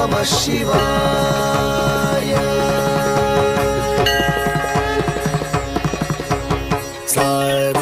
నమ శివాయ. సాయి